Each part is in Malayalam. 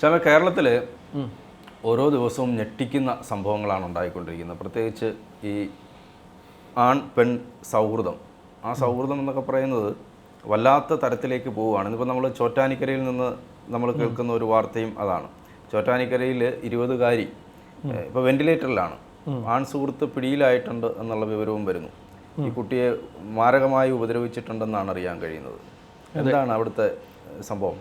ശ്യാമ കേരളത്തിൽ ഓരോ ദിവസവും ഞെട്ടിക്കുന്ന സംഭവങ്ങളാണ് ഉണ്ടായിക്കൊണ്ടിരിക്കുന്നത്. പ്രത്യേകിച്ച് ഈ ആൺ പെൺ സൗഹൃദം. ആ സൗഹൃദം എന്നൊക്കെ പറയുന്നത് വല്ലാത്ത തരത്തിലേക്ക് പോവുകയാണ്. ഇന്നിപ്പോൾ നമ്മൾ ചോറ്റാനിക്കരയിൽ നിന്ന് നമ്മൾ കേൾക്കുന്ന ഒരു വാർത്തയും അതാണ്. ചോറ്റാനിക്കരയിൽ ഇരുപതുകാരി ഇപ്പോൾ വെന്റിലേറ്ററിലാണ്. ആൺ സുഹൃത്ത് പിടിയിലായിട്ടുണ്ട് എന്നുള്ള വിവരവും വരുന്നു. ഈ കുട്ടിയെ മാരകമായി ഉപദ്രവിച്ചിട്ടുണ്ടെന്നാണ് അറിയാൻ കഴിയുന്നത്. എന്താണ് അവിടുത്തെ സംഭവം?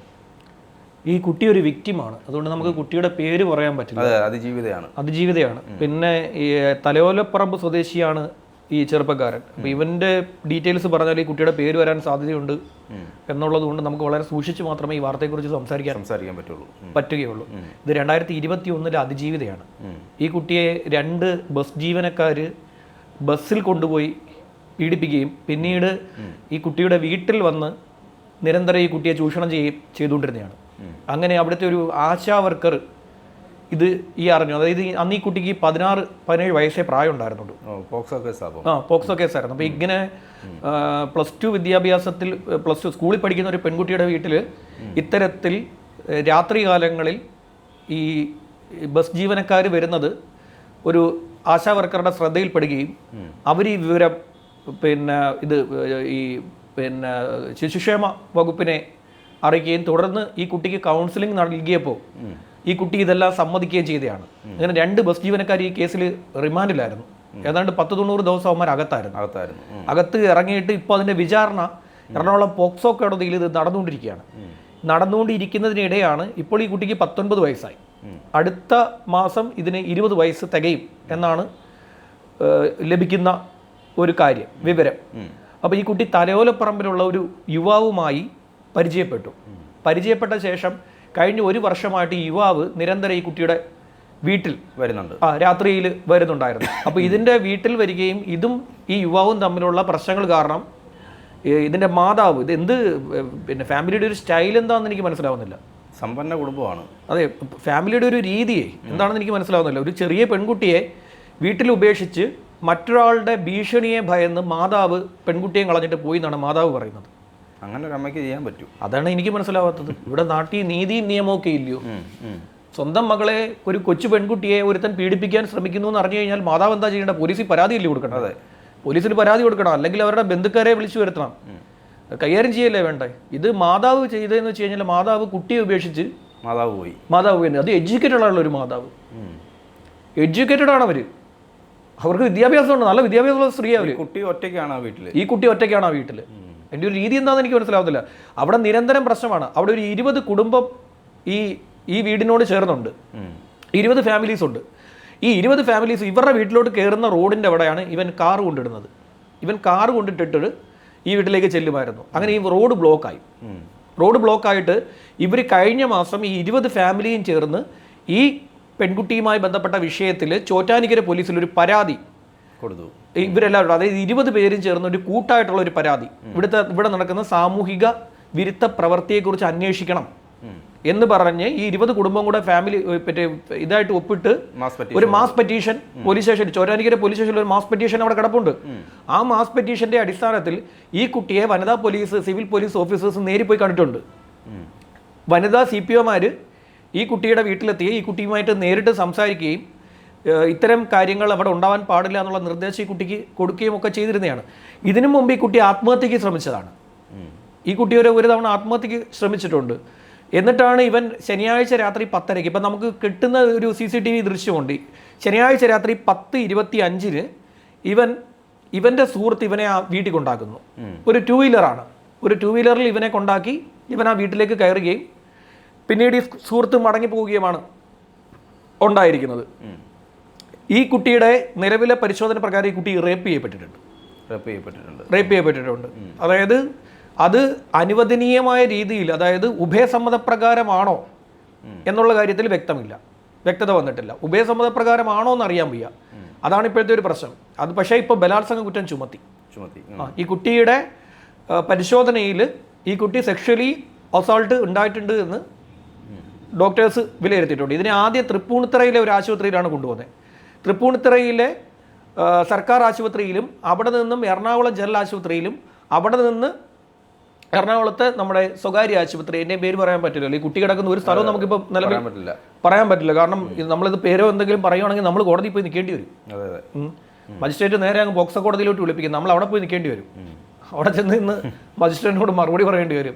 ഈ കുട്ടി ഒരു വിക്റ്റിമാണ് അതുകൊണ്ട് നമുക്ക് കുട്ടിയുടെ പേര് പറയാൻ പറ്റില്ല. അതെ അതിജീവിതയാണ്. അതിജീവിതയാണ്. പിന്നെ ഈ തലയോലപ്പറമ്പ് സ്വദേശിയാണ് ഈ ചെറുപ്പക്കാരൻ. അപ്പൊ ഇവന്റെ ഡീറ്റെയിൽസ് പറഞ്ഞാൽ ഈ കുട്ടിയുടെ പേര് വരാൻ സാധ്യതയുണ്ട് എന്നുള്ളത് കൊണ്ട് നമുക്ക് വളരെ സൂക്ഷിച്ച് മാത്രമേ ഈ വാർത്തയെക്കുറിച്ച് സംസാരിക്കാൻ സംസാരിക്കാൻ പറ്റുള്ളൂ. പറ്റുകയുള്ളൂ. ഇത് രണ്ടായിരത്തി ഇരുപത്തി ഒന്നിലെ അതിജീവിതയാണ് ഈ കുട്ടിയെ രണ്ട് ബസ് ജീവനക്കാർ ബസ്സിൽ കൊണ്ടുപോയി പീഡിപ്പിക്കുകയും പിന്നീട് ഈ കുട്ടിയുടെ വീട്ടിൽ വന്ന് നിരന്തരം ഈ കുട്ടിയെ ചൂഷണം ചെയ്യുകയും ചെയ്തുകൊണ്ടിരുന്നതാണ്. അങ്ങനെ അവിടുത്തെ ഒരു ആശാ വർക്കർ ഇത് ഈ അറിഞ്ഞു. അതായത് അന്ന് ഈ കുട്ടിക്ക് പതിനാറ് പതിനേഴ് വയസ്സേ പ്രായം ഉണ്ടായിരുന്നുള്ളൂ പോക്സോ കേസ് ആ പോക്സോ കേസായിരുന്നു അപ്പോൾ ഇങ്ങനെ പ്ലസ് ടു വിദ്യാഭ്യാസത്തിൽ പ്ലസ് ടു സ്കൂളിൽ പഠിക്കുന്ന ഒരു പെൺകുട്ടിയുടെ വീട്ടിൽ ഇത്തരത്തിൽ രാത്രികാലങ്ങളിൽ രാത്രി കാലങ്ങളിൽ ഈ ബസ് ജീവനക്കാർ വരുന്നത് ഒരു ആശാ വർക്കറുടെ ശ്രദ്ധയിൽപ്പെടുകയും അവർ ഈ വിവരം പിന്നെ ഇത് ഈ പിന്നെ ശിശുക്ഷേമ വകുപ്പിനെ അറിയിക്കുകയും തുടർന്ന് ഈ കുട്ടിക്ക് കൗൺസിലിംഗ് നൽകിയപ്പോൾ ഈ കുട്ടി ഇതെല്ലാം സമ്മതിക്കുകയും ചെയ്തതാണ് അങ്ങനെ രണ്ട് ബസ് ജീവനക്കാർ ഈ കേസിൽ റിമാൻഡിലായിരുന്നു. ഏതാണ്ട് പത്ത് തൊണ്ണൂറ് ദിവസം അവന്മാർ അകത്തായിരുന്നു. അകത്തായിരുന്നു. അകത്ത് ഇറങ്ങിയിട്ട് ഇപ്പോൾ അതിന്റെ വിചാരണ എറണാകുളം പോക്സോ കോടതിയിൽ ഇത് നടന്നുകൊണ്ടിരിക്കുകയാണ്. നടന്നുകൊണ്ടിരിക്കുന്നതിനിടെയാണ് ഇപ്പോൾ ഈ കുട്ടിക്ക് പത്തൊൻപത് വയസ്സായി. അടുത്ത മാസം ഇതിന് ഇരുപത് വയസ്സ് തികയും എന്നാണ് ലഭിക്കുന്ന ഒരു കാര്യം വിവരം. അപ്പോൾ ഈ കുട്ടി തലയോലപ്പറമ്പിലുള്ള ഒരു യുവാവുമായി പരിചയപ്പെട്ടു. പരിചയപ്പെട്ട ശേഷം കഴിഞ്ഞ ഒരു വർഷമായിട്ട് ഈ യുവാവ് നിരന്തരം ഈ കുട്ടിയുടെ വീട്ടിൽ വരുന്നുണ്ട്. ആ രാത്രിയിൽ വരുന്നുണ്ടായിരുന്നു. അപ്പോൾ ഇതിന്റെ വീട്ടിൽ വരികയും ഇതും ഈ യുവാവും തമ്മിലുള്ള പ്രശ്നങ്ങൾ കാരണം ഇതിന്റെ മാതാവ് ഇത് എന്ത് പിന്നെ ഫാമിലിയുടെ ഒരു സ്റ്റൈൽ എന്താണെന്ന് എനിക്ക് മനസ്സിലാവുന്നില്ല. സമ്പന്ന കുടുംബമാണ്. അതെ ഫാമിലിയുടെ ഒരു രീതിയെ എന്താണെന്ന് എനിക്ക് മനസ്സിലാവുന്നില്ല. ഒരു ചെറിയ പെൺകുട്ടിയെ വീട്ടിൽ ഉപേക്ഷിച്ച് മറ്റൊരാളുടെ ഭീഷണിയെ ഭയന്ന് മാതാവ് പെൺകുട്ടിയെ കളഞ്ഞിട്ട് പോയി എന്നാണ് മാതാവ് പറയുന്നത്. അങ്ങനെ ഒരു അമ്മയ്ക്ക് ചെയ്യാൻ പറ്റും. അതാണ് എനിക്ക് മനസ്സിലാവാത്തത്. ഇവിടെ നാട്ടിൽ നീതിയും നിയമമൊക്കെ ഇല്ലയോ. സ്വന്തം മകളെ ഒരു കൊച്ചു പെൺകുട്ടിയെ ഒരുത്തൻ പീഡിപ്പിക്കാൻ ശ്രമിക്കുന്നു എന്ന് അറിഞ്ഞു കഴിഞ്ഞാൽ മാതാവ് എന്താ ചെയ്യേണ്ടത്? പോലീസിൽ പരാതി പരാതിയല്ലേ കൊടുക്കണം? അതെ. പോലീസിൽ പരാതി കൊടുക്കണം. അല്ലെങ്കിൽ അവരുടെ ബന്ധുക്കാരെ വിളിച്ചു വരുത്തണം. കൈകാര്യം ചെയ്യല്ലേ വേണ്ടേ? ഇത് മാതാവ് ചെയ്തതെന്ന് വെച്ച് കഴിഞ്ഞാൽ മാതാവ് കുട്ടിയെ ഉപേക്ഷിച്ച് മാതാവ് പോയി. മാതാവ് പോയി. അത് എഡ്യൂക്കേറ്റഡ് ആണുള്ള ഒരു മാതാവ്. എഡ്യൂക്കേറ്റഡ് ആണ് അവർ. അവർക്ക് വിദ്യാഭ്യാസം വിദ്യാഭ്യാസമുണ്ട്. നല്ല വിദ്യാഭ്യാസമുള്ള സ്ത്രീ അവർ കുട്ടി ഒറ്റയ്ക്കാണ് ആ വീട്ടിൽ? ഈ കുട്ടി ഒറ്റയ്ക്കാണ് ആ വീട്ടിൽ എന്റെ ഒരു രീതി എന്താണെന്ന് എനിക്ക് മനസ്സിലാവുന്നില്ല. അവിടെ നിരന്തരം പ്രശ്നമാണ്. അവിടെ ഒരു ഇരുപത് കുടുംബം ഈ ഈ വീടിനോട് ചേർന്നുണ്ട്. ഇരുപത് ഫാമിലീസ് ഉണ്ട്. ഈ ഇരുപത് ഫാമിലീസ് ഇവരുടെ വീട്ടിലോട്ട് കയറുന്ന റോഡിന്റെ അവിടെയാണ് ഇവൻ കാർ കൊണ്ടിടുന്നത്. ഇവൻ കാർ കൊണ്ടിട്ടിട്ട് ഈ വീട്ടിലേക്ക് ചെല്ലുമായിരുന്നു. അങ്ങനെ ഈ റോഡ് ബ്ലോക്കായി. റോഡ് ബ്ലോക്കായിട്ട് ഇവർ കഴിഞ്ഞ മാസം ഈ ഇരുപത് ഫാമിലിയും ചേർന്ന് ഈ പെൺകുട്ടിയുമായി ബന്ധപ്പെട്ട വിഷയത്തിൽ ചോറ്റാനിക്കര പോലീസിൽ ഒരു പരാതി കൊടുത്തു. ഇവരെല്ലാവരും അതായത് ഇരുപത് പേരും ചേർന്ന ഒരു കൂട്ടായിട്ടുള്ള ഒരു പരാതി. ഇവിടുത്തെ ഇവിടെ നടക്കുന്ന സാമൂഹിക വിരുദ്ധ പ്രവൃത്തിയെക്കുറിച്ച് അന്വേഷിക്കണം എന്ന് പറഞ്ഞ് ഈ ഇരുപത് കുടുംബം കൂടെ ഫാമിലി മറ്റേ ഇതായിട്ട് ഒപ്പിട്ട് ഒരു mass petition police station Choranikkara police സ്റ്റേഷനിൽ ഒരു മാസ് പെറ്റീഷൻ അവിടെ കിടപ്പുണ്ട്. ആ മാസ് പെറ്റീഷന്റെ അടിസ്ഥാനത്തിൽ ഈ കുട്ടിയെ വനിതാ പോലീസ് സിവിൽ പോലീസ് ഓഫീസേഴ്സ് നേരി പോയി കണ്ടിട്ടുണ്ട്. വനിതാ സി പി ഒമാര് ഈ കുട്ടിയുടെ വീട്ടിലെത്തി ഈ കുട്ടിയുമായിട്ട് നേരിട്ട് സംസാരിക്കുകയും ഇത്തരം കാര്യങ്ങൾ അവിടെ ഉണ്ടാവാൻ പാടില്ല എന്നുള്ള നിർദ്ദേശം ഈ കുട്ടിക്ക് കൊടുക്കുകയും ഒക്കെ ചെയ്തിരുന്നതാണ്. ഇതിനു മുമ്പ് ഈ കുട്ടി ആത്മഹത്യക്ക് ശ്രമിച്ചതാണ്. ഈ കുട്ടി ഒരു ഒരു തവണ ആത്മഹത്യക്ക് ശ്രമിച്ചിട്ടുണ്ട്. എന്നിട്ടാണ് ഇവൻ ശനിയാഴ്ച രാത്രി പത്തരയ്ക്ക് ഇപ്പം നമുക്ക് കിട്ടുന്ന ഒരു സി സി ടി വി ദൃശ്യമുണ്ട്. ശനിയാഴ്ച രാത്രി പത്ത് ഇരുപത്തി അഞ്ചിന് ഇവൻ ഇവന്റെ സുഹൃത്ത് ഇവനെ ആ വീട്ടിൽ കൊണ്ടാക്കുന്നു. ഒരു ടൂ വീലറാണ് ഒരു ടൂ വീലറിൽ ഇവനെ കൊണ്ടാക്കി ഇവൻ ആ വീട്ടിലേക്ക് കയറുകയും പിന്നീട് ഈ സുഹൃത്ത് മടങ്ങി പോവുകയുമാണ് ഉണ്ടായിരിക്കുന്നത് ഈ കുട്ടിയുടെ നിലവിലെ പരിശോധന പ്രകാരം ഈ കുട്ടി റേപ്പ് ചെയ്യപ്പെട്ടിട്ടുണ്ട്. റേപ്പ് ചെയ്യപ്പെട്ടിട്ടുണ്ട്. റേപ്പ് ചെയ്യപ്പെട്ടിട്ടുണ്ട്. അതായത് അത് അനുവദനീയമായ രീതിയിൽ അതായത് ഉഭയസമ്മതപ്രകാരമാണോ എന്നുള്ള കാര്യത്തിൽ വ്യക്തമില്ല. വ്യക്തത വന്നിട്ടില്ല. ഉഭയസമ്മതപ്രകാരമാണോ എന്ന് അറിയാൻ വയ്യ. അതാണ് ഇപ്പോഴത്തെ ഒരു പ്രശ്നം. അത് പക്ഷേ ഇപ്പോൾ ബലാത്സംഗ കുറ്റം ചുമത്തി. ചുമത്തി. ഈ കുട്ടിയുടെ പരിശോധനയിൽ ഈ കുട്ടി സെക്ഷലി അസോൾട്ട് ഉണ്ടായിട്ടുണ്ട് എന്ന് ഡോക്ടേഴ്സ് വിലയിരുത്തിയിട്ടുണ്ട്. ഇതിനെ ആദ്യം തൃപ്പൂണിത്തറയിലെ ഒരു ആശുപത്രിയിലാണ് കൊണ്ടുപോകുന്നത് തൃപ്പൂണിത്തറയിലെ സർക്കാർ ആശുപത്രിയിലും അവിടെ നിന്നും എറണാകുളം ജനറൽ ആശുപത്രിയിലും അവിടെ നിന്ന് എറണാകുളത്തെ നമ്മുടെ സ്വകാര്യ ആശുപത്രി എന്റെ പേര് പറയാൻ പറ്റില്ലല്ലോ ഈ കുട്ടി കിടക്കുന്ന ഒരു സ്ഥലവും നമുക്കിപ്പോൾ നിലവിൽ പറ്റില്ല. പറയാൻ പറ്റില്ല. കാരണം നമ്മളിത് പേരോ എന്തെങ്കിലും പറയുവാണെങ്കിൽ നമ്മൾ കോടതി പോയി നിൽക്കേണ്ടി വരും. മജിസ്ട്രേറ്റ് നേരെ അങ്ങ് ബോക്സ കോടതിയിലോട്ട് വിളിപ്പിക്കും. നമ്മൾ അവിടെ പോയി നിൽക്കേണ്ടി വരും. അവിടെ ചെന്ന് ഇന്ന് മജിസ്ട്രേറ്റിനോട് മറുപടി പറയേണ്ടി വരും.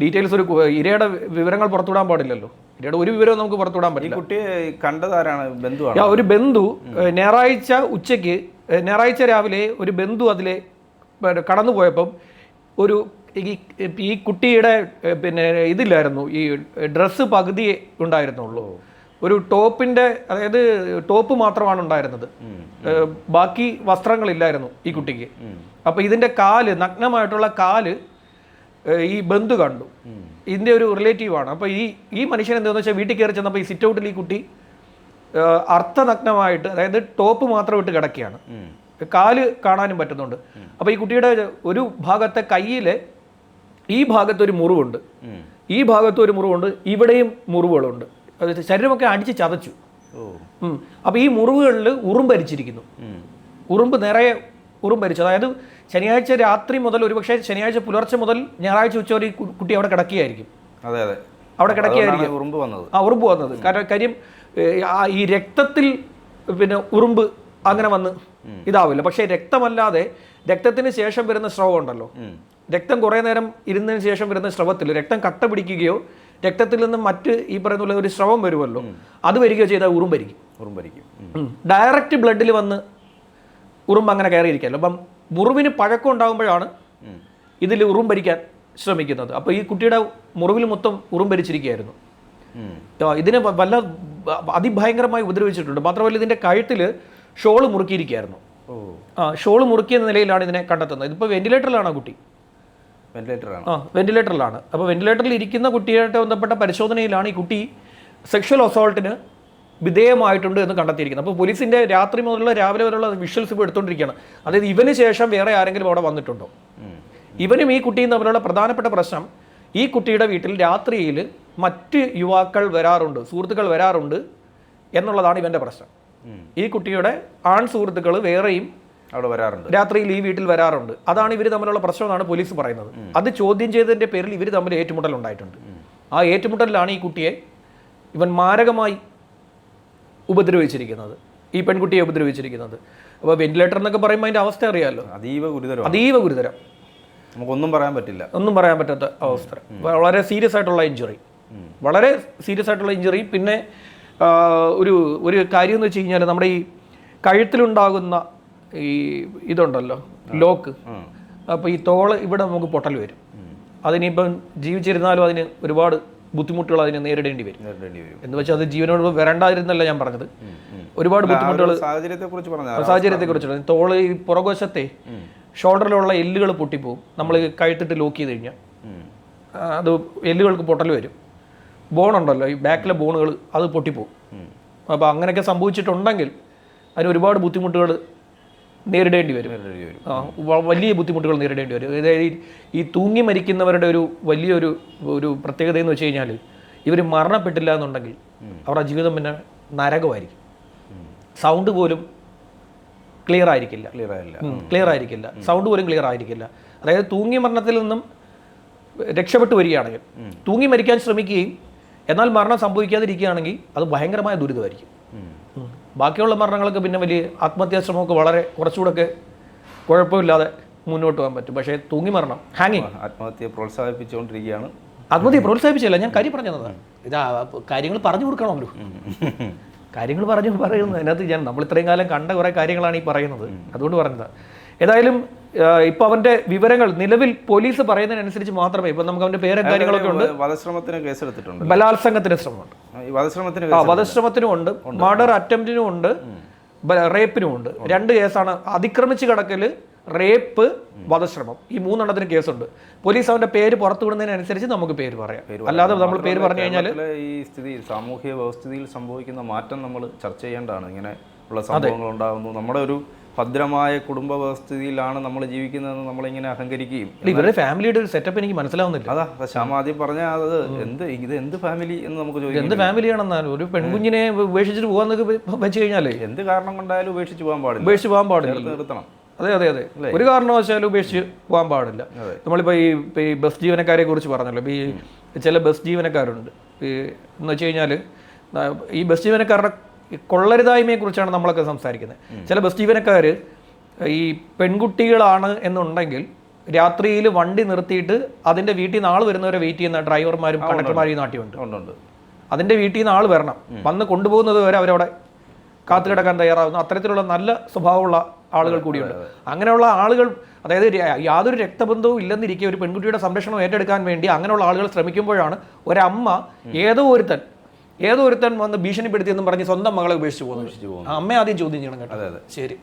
ഡീറ്റെയിൽസ് ഒരു ഇരയുടെ വിവരങ്ങൾ പുറത്തുവിടാൻ പാടില്ലല്ലോ. ഇരയുടെ ഒരു വിവരവും നമുക്ക് പുറത്തുവിടാൻ പറ്റില്ല. കുട്ടിയെ കണ്ടതാരാണ്? ബന്ധുവാണ്? ആ, ഒരു ബന്ധു ഞായറാഴ്ച ഉച്ചയ്ക്ക് ഞായറാഴ്ച രാവിലെ ഒരു ബന്ധു അതിലെ കടന്നുപോയപ്പം ഒരു ഈ ഈ കുട്ടിയുടെ പിന്നെ ഇതില്ലായിരുന്നു. ഈ ഡ്രസ്സ് പകുതി ഉണ്ടായിരുന്നുള്ളൂ. ഒരു ടോപ്പിന്റെ അതായത് ടോപ്പ് മാത്രമാണ് ഉണ്ടായിരുന്നത്. ബാക്കി വസ്ത്രങ്ങളില്ലായിരുന്നു ഈ കുട്ടിക്ക്. അപ്പൊ ഇതിന്റെ കാൽ നഗ്നമായിട്ടുള്ള കാൽ ഈ ബന്ധു കണ്ടു. ഇതിന്റെ ഒരു റിലേറ്റീവാണ് അപ്പോൾ ഈ ഈ മനുഷ്യൻ എന്താണെന്ന് വെച്ചാൽ വീട്ടിൽ കയറി ചെന്നപ്പോൾ ഈ സിറ്റ് ഔട്ടിൽ ഈ കുട്ടി അർത്ഥനഗ്നമായിട്ട് അതായത് ടോപ്പ് മാത്രം ഇട്ട് കിടക്കുകയാണ്. കാൽ കാണാനും പറ്റുന്നുണ്ട്. അപ്പോൾ ഈ കുട്ടിയുടെ ഒരു ഭാഗത്തെ കയ്യിൽ ഈ ഭാഗത്ത് ഒരു മുറിവുണ്ട്. ഈ ഭാഗത്ത് ഒരു മുറിവുണ്ട്. ഇവിടെയും മുറിവുകളുണ്ട്. ശരീരമൊക്കെ അടിച്ച് ചതച്ചു. അപ്പോൾ ഈ മുറിവുകളിൽ ഉറുമ്പരിച്ചിരിക്കുന്നു. ഉറുമ്പ് നിറയെ ഉറുമ്പരിച്ചു അതായത് ശനിയാഴ്ച രാത്രി മുതൽ ഒരുപക്ഷെ ശനിയാഴ്ച പുലർച്ചെ മുതൽ ഞായറാഴ്ച ഉച്ചവരെ കുട്ടി അവിടെ കിടക്കുകയായിരിക്കും. അതെ അതെ. അവിടെ കിടക്കുകയായിരിക്കും. ഉറുമ്പ് വന്നത്. ആ ഉറുമ്പ് വന്നത്. കാരണം കാര്യം ഈ രക്തത്തിൽ പിന്നെ ഉറുമ്പ് അങ്ങനെ വന്ന് ഇതാവില്ല. പക്ഷേ രക്തമല്ലാതെ രക്തത്തിന് ശേഷം വരുന്ന സ്രവം ഉണ്ടല്ലോ. രക്തം കുറേ നേരം ഇരുന്നതിന് ശേഷം വരുന്ന സ്രവത്തിൽ രക്തം കട്ട പിടിക്കുകയോ രക്തത്തിൽ നിന്ന് മറ്റ് ഈ പറയുന്ന ഒരു സ്രവം വരുമല്ലോ. അത് വരികയോ ചെയ്താൽ ഉറുമ്പരിക്കും. ഉറുമ്പരിക്കും. ഡയറക്റ്റ് ബ്ലഡിൽ വന്ന് ഉറുമ്പ് അങ്ങനെ കയറിയിരിക്കാമല്ലോ അപ്പം മുറിവിന് പഴക്കം ഉണ്ടാകുമ്പോഴാണ് ഇതിൽ ഉറുമ്പരിക്കാൻ ശ്രമിക്കുന്നത്. അപ്പോൾ ഈ കുട്ടിയുടെ മുറിവിൽ മൊത്തം ഉറുമ്പരിച്ചിരിക്കുകയായിരുന്നു ഇതിനെ വല്ല അതിഭയങ്കരമായി ഉപദ്രവിച്ചിട്ടുണ്ട്. മാത്രമല്ല ഇതിന്റെ കഴുത്തിൽ ഷോൾ മുറുക്കിയിരിക്കുകയായിരുന്നു. ആ ഷോൾ മുറുക്കിയ നിലയിലാണ് ഇതിനെ കണ്ടെത്തുന്നത്. ഇതിപ്പോൾ വെന്റിലേറ്ററിലാണ് ആ കുട്ടി? വെന്റിലേറ്ററാണ്. ആ വെന്റിലേറ്ററിലാണ്. അപ്പോൾ വെന്റിലേറ്ററിൽ ഇരിക്കുന്ന കുട്ടിയായിട്ട് ബന്ധപ്പെട്ട പരിശോധനയിലാണ് ഈ കുട്ടി സെക്ഷൽ അസോൾട്ടിന് വിധേയമായിട്ടുണ്ട് എന്ന് കണ്ടെത്തിയിരിക്കുന്നത് അപ്പോൾ പോലീസിന്റെ രാത്രി മുതലുള്ള രാവിലെ വരെയുള്ള വിഷ്വൽസ് ഇപ്പോൾ എടുത്തുകൊണ്ടിരിക്കുകയാണ്. അതായത് ഇവന് ശേഷം വേറെ ആരെങ്കിലും അവിടെ വന്നിട്ടുണ്ടോ? ഇവനും ഈ കുട്ടിയും തമ്മിലുള്ള പ്രധാനപ്പെട്ട പ്രശ്നം ഈ കുട്ടിയുടെ വീട്ടിൽ രാത്രിയിൽ മറ്റ് യുവാക്കൾ വരാറുണ്ട് സുഹൃത്തുക്കൾ വരാറുണ്ട് എന്നുള്ളതാണ് ഇവന്റെ പ്രശ്നം. ഈ കുട്ടിയുടെ ആൺ സുഹൃത്തുക്കൾ വേറെയും അവിടെ വരാറുണ്ട്. രാത്രിയിൽ ഈ വീട്ടിൽ വരാറുണ്ട്. അതാണ് ഇവർ തമ്മിലുള്ള പ്രശ്നം എന്നാണ് പോലീസ് പറയുന്നത്. അത് ചോദ്യം ചെയ്തതിന്റെ പേരിൽ ഇവർ തമ്മിൽ ഏറ്റുമുട്ടൽ ഉണ്ടായിട്ടുണ്ട് ആ ഏറ്റുമുട്ടലിലാണ് ഈ കുട്ടിയെ ഇവൻ മാരകമായി ഉപദ്രവിച്ചിരിക്കുന്നത്. ഈ പെൺകുട്ടിയെ ഉപദ്രവിച്ചിരിക്കുന്നത്. അപ്പോൾ വെന്റിലേറ്റർ എന്നൊക്കെ പറയുമ്പോൾ അതിന്റെ അവസ്ഥ അറിയാമല്ലോ അതീവ ഗുരുതരം അതീവ ഗുരുതരം. നമുക്കൊന്നും പറയാൻ പറ്റില്ല. ഒന്നും പറയാൻ പറ്റാത്ത അവസ്ഥ. വളരെ സീരിയസ് ആയിട്ടുള്ള ഇഞ്ചുറി വളരെ സീരിയസ് ആയിട്ടുള്ള ഇഞ്ചുറി പിന്നെ ഒരു ഒരു കാര്യം എന്ന് വെച്ച് കഴിഞ്ഞാൽ നമ്മുടെ ഈ കഴുത്തിലുണ്ടാകുന്ന ഈ ഇതുണ്ടല്ലോ ലോക്ക്. അപ്പോൾ ഈ തോൾ ഇവിടെ നമുക്ക് പൊട്ടൽ വരും. അതിനിപ്പം ജീവിച്ചിരുന്നാലും അതിന് ഒരുപാട് ബുദ്ധിമുട്ടുകൾ അതിനെ നേരിടേണ്ടി വരും. നേരിടേണ്ടി വരും. എന്ന് വെച്ചാൽ അത് ജീവനോട് വരണ്ടായിരുന്നല്ല ഞാൻ പറഞ്ഞത്. ഒരുപാട് ബുദ്ധിമുട്ടുകൾ സാഹചര്യത്തെ കുറിച്ച് പറഞ്ഞ സാഹചര്യത്തെ കുറിച്ചുള്ള തോൾ ഈ പുറകുവശത്തെ ഷോൾഡറിലുള്ള എല്ലുകൾ പൊട്ടിപ്പോവും. നമ്മൾ കഴുത്തിട്ട് ലോക്ക് ചെയ്ത് കഴിഞ്ഞാൽ അത് എല്ലുകൾക്ക് പൊട്ടൽ വരും. ബോൺ ഉണ്ടല്ലോ ഈ ബാക്കിലെ ബോണുകൾ അത് പൊട്ടിപ്പോവും. അപ്പോൾ അങ്ങനെയൊക്കെ സംഭവിച്ചിട്ടുണ്ടെങ്കിൽ അതിന് ഒരുപാട് ബുദ്ധിമുട്ടുകൾ നേരിടേണ്ടി വരും. ആ, വലിയ ബുദ്ധിമുട്ടുകൾ നേരിടേണ്ടി വരും. അതായത് ഈ- തൂങ്ങി മരിക്കുന്നവരുടെ ഒരു വലിയൊരു ഒരു പ്രത്യേകത എന്ന് വെച്ച് കഴിഞ്ഞാൽ ഇവർ മരണപ്പെട്ടില്ല എന്നുണ്ടെങ്കിൽ അവരുടെ ജീവിതം പിന്നെ നരകമായിരിക്കും. സൗണ്ട് പോലും ക്ലിയർ ആയിരിക്കില്ല. ക്ലിയർ ആയില്ല. ക്ലിയർ ആയിരിക്കില്ല. സൗണ്ട് പോലും ക്ലിയർ ആയിരിക്കില്ല. അതായത് തൂങ്ങി മരണത്തിൽ നിന്നും രക്ഷപ്പെട്ടു വരികയാണെങ്കിൽ തൂങ്ങി മരിക്കാൻ ശ്രമിക്കുകയും എന്നാൽ മരണം സംഭവിക്കാതിരിക്കുകയാണെങ്കിൽ അത് ഭയങ്കരമായ ദുരിതമായിരിക്കും. ബാക്കിയുള്ള മരണങ്ങളൊക്കെ പിന്നെ വലിയ ആത്മഹത്യാ ശ്രമമൊക്കെ വളരെ കുറച്ചുകൂടെയൊക്കെ കുഴപ്പമില്ലാതെ മുന്നോട്ട് പോകാൻ പറ്റും. പക്ഷേ തൂങ്ങി മരണം ഹാങ്ങിങ് ആത്മഹത്യ പ്രോത്സാഹിപ്പിച്ചുകൊണ്ടിരിക്കുകയാണ്. ആത്മഹത്യ പ്രോത്സാഹിപ്പിച്ചല്ല ഞാൻ കാര്യം പറഞ്ഞു തന്നതാണ് ഇതാ കാര്യങ്ങൾ പറഞ്ഞു കൊടുക്കണമല്ലോ. കാര്യങ്ങൾ പറഞ്ഞു പറയുന്നത് അതിനകത്ത് ഞാൻ നമ്മൾ ഇത്രയും കാലം കണ്ട കുറേ കാര്യങ്ങളാണ് ഈ പറയുന്നത്. അതുകൊണ്ട് പറഞ്ഞത്. ഏതായാലും ഇപ്പൊ അവന്റെ വിവരങ്ങൾ നിലവിൽ പോലീസ് പറയുന്നതിനനുസരിച്ച് മാത്രമേ ഇപ്പൊ നമുക്ക് അവന്റെ പേരും കാര്യങ്ങളൊക്കെ ഉണ്ട്. വധശ്രമത്തിന് കേസെടുത്തിട്ടുണ്ട്. ബലാത്സംഗത്തിന് ശ്രമമുണ്ട്. വധശ്രമത്തിന് ഉണ്ട് മർഡർ അറ്റംപ്റ്റിനും ഉണ്ട്. റേപ്പിനും ഉണ്ട് രണ്ട് കേസാണ് അതിക്രമിച്ച് കിടക്കൽ റേപ്പ് വധശ്രമം. ഈ മൂന്നെണ്ണത്തിന് കേസുണ്ട്. പോലീസ് അവന്റെ പേര് പുറത്തു വിടുന്നതിനനുസരിച്ച് നമുക്ക് പേര് പറയാം. അല്ലാതെ നമ്മൾ പേര് പറഞ്ഞു കഴിഞ്ഞാൽ ഈ സ്ഥിതി സാമൂഹിക വ്യവസ്ഥിതിയിൽ സംഭവിക്കുന്ന മാറ്റം നമ്മൾ ചർച്ച ചെയ്യേണ്ടതാണ്. ഇങ്ങനെ ഉള്ള സംഭവങ്ങൾ ഉണ്ടാകുന്നു. നമ്മുടെ ഒരു ഭദ്രമായ കുടുംബ വ്യവസ്ഥിതിയിലാണ് നമ്മൾ ജീവിക്കുന്നതെന്ന് നമ്മളിങ്ങനെ അഹങ്കരിക്കുകയും. ഇവരുടെ ഫാമിലിയുടെ ഒരു സെറ്റപ്പ് എനിക്ക് മനസ്സിലാവുന്നില്ല. അതാ ശ്യാമ ആദ്യം പറഞ്ഞ അത് എന്ത് ഇത് എന്ത് ഫാമിലി എന്ന് നമുക്ക് ചോദിക്കാം എന്ത് ഫാമിലിയാണെന്നാൽ ഒരു പെൺകുഞ്ഞിനെ ഉപേക്ഷിച്ചിട്ട് പോകാന്നൊക്കെ വെച്ച് കഴിഞ്ഞാലേ എന്ത് കാരണം കൊണ്ടായാലും ഉപേക്ഷിച്ച് പോകാൻ പാടില്ല. ഉപേക്ഷിച്ച് പോകാൻ പാടില്ല. നിർത്തണം. അതെ അതെ അതെ. ഒരു കാരണവശാലും ഉപേക്ഷിച്ച് പോകാൻ പാടില്ല. നമ്മളിപ്പോൾ ഈ ഈ ബസ് ജീവനക്കാരെ കുറിച്ച് പറഞ്ഞല്ലോ. ഈ ചില ബസ് ജീവനക്കാരുണ്ട്. ഈ എന്ന് വെച്ച് കഴിഞ്ഞാൽ ഈ ബസ് ജീവനക്കാരുടെ ഈ കൊള്ളരുതായ്മയെ കുറിച്ചാണ് നമ്മളൊക്കെ സംസാരിക്കുന്നത്. ചില ബസ് ജീവനക്കാർ ഈ പെൺകുട്ടികളാണ് എന്നുണ്ടെങ്കിൽ രാത്രിയിൽ വണ്ടി നിർത്തിയിട്ട് അതിന്റെ വീട്ടിൽ നിന്ന് ആൾ വരുന്നവരെ വെയിറ്റ് ചെയ്യുന്ന ഡ്രൈവർമാരും കണ്ടക്ടർമാരും ഈ നാട്ടിലുണ്ട് ഉണ്ട്. അതിന്റെ വീട്ടിൽ നിന്ന് ആൾ വരണം. വന്ന് കൊണ്ടുപോകുന്നത് വരെ അവരവിടെ കാത്തു കിടക്കാൻ തയ്യാറാവുന്നു. അത്തരത്തിലുള്ള നല്ല സ്വഭാവമുള്ള ആളുകൾ കൂടിയുണ്ട്. അങ്ങനെയുള്ള ആളുകൾ അതായത് യാതൊരു രക്തബന്ധവും ഇല്ലെന്നിരിക്കെ ഒരു പെൺകുട്ടിയുടെ സംരക്ഷണം ഏറ്റെടുക്കാൻ വേണ്ടി അങ്ങനെയുള്ള ആളുകൾ ശ്രമിക്കുമ്പോഴാണ് ഒരമ്മ ഏതോ ഒരുത്തൻ ഏതോ ഒരുത്തൻ വന്ന് ഭീഷണിപ്പെടുത്തിയെന്നും പറഞ്ഞ് സ്വന്തം മകളെ ഉപേക്ഷിച്ച് പോകുന്നു. അമ്മ ആദ്യം ചോദ്യം ചെയ്യണം കേട്ടോ. അതെ അതെ. ശരി.